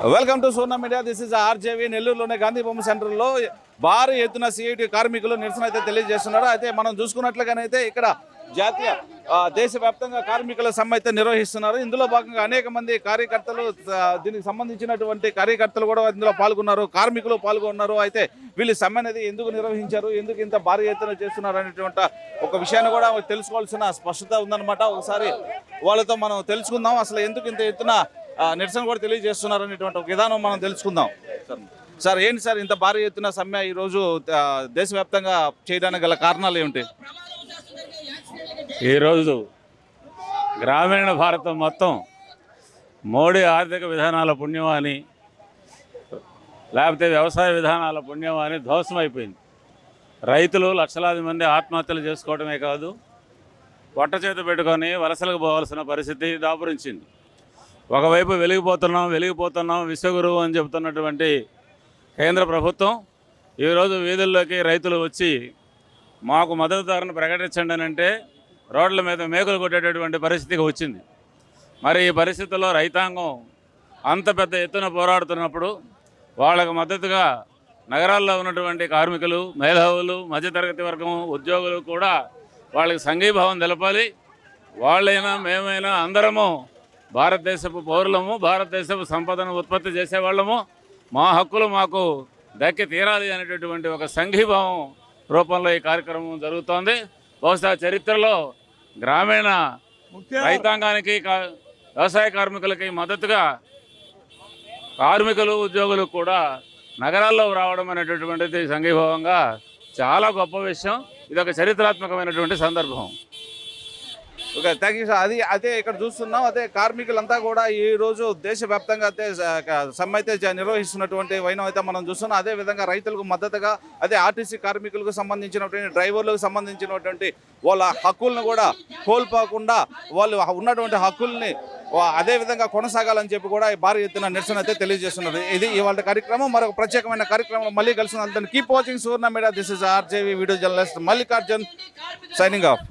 Welcome to Sona media this is RJV నెల్లూరులోనే Gandhi బొమ్మ సెంటర్లో భారీ ఎత్తున సిఐటి కార్మికులు నిరసన అయితే తెలియజేస్తున్నారు. అయితే మనం చూసుకున్నట్లుగానైతే ఇక్కడ జాతీయ దేశవ్యాప్తంగా కార్మికుల సమ్మె అయితే నిర్వహిస్తున్నారు. ఇందులో భాగంగా అనేక మంది కార్యకర్తలు దీనికి సంబంధించినటువంటి కార్యకర్తలు కూడా ఇందులో పాల్గొన్నారు. కార్మికులు పాల్గొన్నారు. అయితే వీళ్ళు సమ్మె అనేది ఎందుకు నిర్వహించారు? ఎందుకు ఇంత భారీ ఎత్తున చేస్తున్నారు? అనేటువంటి ఒక విషయాన్ని కూడా తెలుసుకోవాల్సిన స్పష్టత ఉందన్నమాట. ఒకసారి వాళ్ళతో మనం తెలుసుకుందాం. అసలు ఎందుకు ఇంత ఎత్తున నిరసన కూడా తెలియజేస్తున్నారు అనేటువంటి ఒక విధానం మనం తెలుసుకుందాం. సార్ సార్ ఏంటి సార్ ఇంత భారీ ఎత్తున సమ్మె ఈరోజు దేశవ్యాప్తంగా చేయడానికి గల కారణాలు ఏమిటి? ఈరోజు గ్రామీణ భారతం మొత్తం మోడీ ఆర్థిక విధానాల పుణ్యం అని లేకపోతే వ్యవసాయ విధానాల పుణ్యం అని ధ్వంసం అయిపోయింది రైతులు లక్షలాది మంది ఆత్మహత్యలు చేసుకోవడమే కాదు పొట్ట చేత పెట్టుకొని వలసలకు పోవాల్సిన పరిస్థితి దాపురించింది. ఒకవైపు వెలిగిపోతున్నాం వెలిగిపోతున్నాం విశ్వగురువు అని చెబుతున్నటువంటి కేంద్ర ప్రభుత్వం ఈరోజు వీధుల్లోకి రైతులు వచ్చి మాకు మద్దతు ధరను ప్రకటించండి అని అంటే రోడ్ల మీద మేకలు కొట్టేటటువంటి పరిస్థితికి వచ్చింది. మరి ఈ పరిస్థితుల్లో రైతాంగం అంత పెద్ద ఎత్తున పోరాడుతున్నప్పుడు వాళ్ళకు మద్దతుగా నగరాల్లో ఉన్నటువంటి కార్మికులు మేధావులు మధ్యతరగతి వర్గం ఉద్యోగులు కూడా వాళ్ళకి సంఘీభావం తెలపాలి. వాళ్ళైనా మేమైనా అందరము భారతదేశపు పౌరులము భారతదేశపు సంపదను ఉత్పత్తి చేసేవాళ్ళము. మా హక్కులు మాకు దక్కి తీరాలి అనేటటువంటి ఒక సంఘీభావం రూపంలో ఈ కార్యక్రమం జరుగుతోంది. బహుశా చరిత్రలో గ్రామీణ రైతాంగానికి వ్యవసాయ కార్మికులకి మద్దతుగా కార్మికులు ఉద్యోగులు కూడా నగరాల్లో రావడం అనేటటువంటిది సంఘీభావంగా చాలా గొప్ప విషయం. ఇది ఒక చరిత్రాత్మకమైనటువంటి సందర్భం. ఓకే థ్యాంక్ యూ సార్ అది అదే ఇక్కడ చూస్తున్నాం. అదే కార్మికులంతా కూడా ఈ రోజు దేశవ్యాప్తంగా అయితే సమ్మె అయితే నిర్వహిస్తున్నటువంటి వైనం అయితే మనం చూస్తున్నాం. అదే విధంగా రైతులకు మద్దతుగా అదే ఆర్టీసీ కార్మికులకు సంబంధించినటువంటి డ్రైవర్లకు సంబంధించినటువంటి వాళ్ళ హక్కులను కూడా కోల్పోకుండా వాళ్ళు ఉన్నటువంటి హక్కుల్ని అదే విధంగా కొనసాగాలని చెప్పి కూడా భారీ ఎత్తున నిరసన అయితే తెలియజేస్తున్నారు ఇది ఇవాళ కార్యక్రమం. మరొక ప్రత్యేకమైన కార్యక్రమం మళ్ళీ కలిసి keep watching Surna media this is RJV video journalist Mallikarjun signing off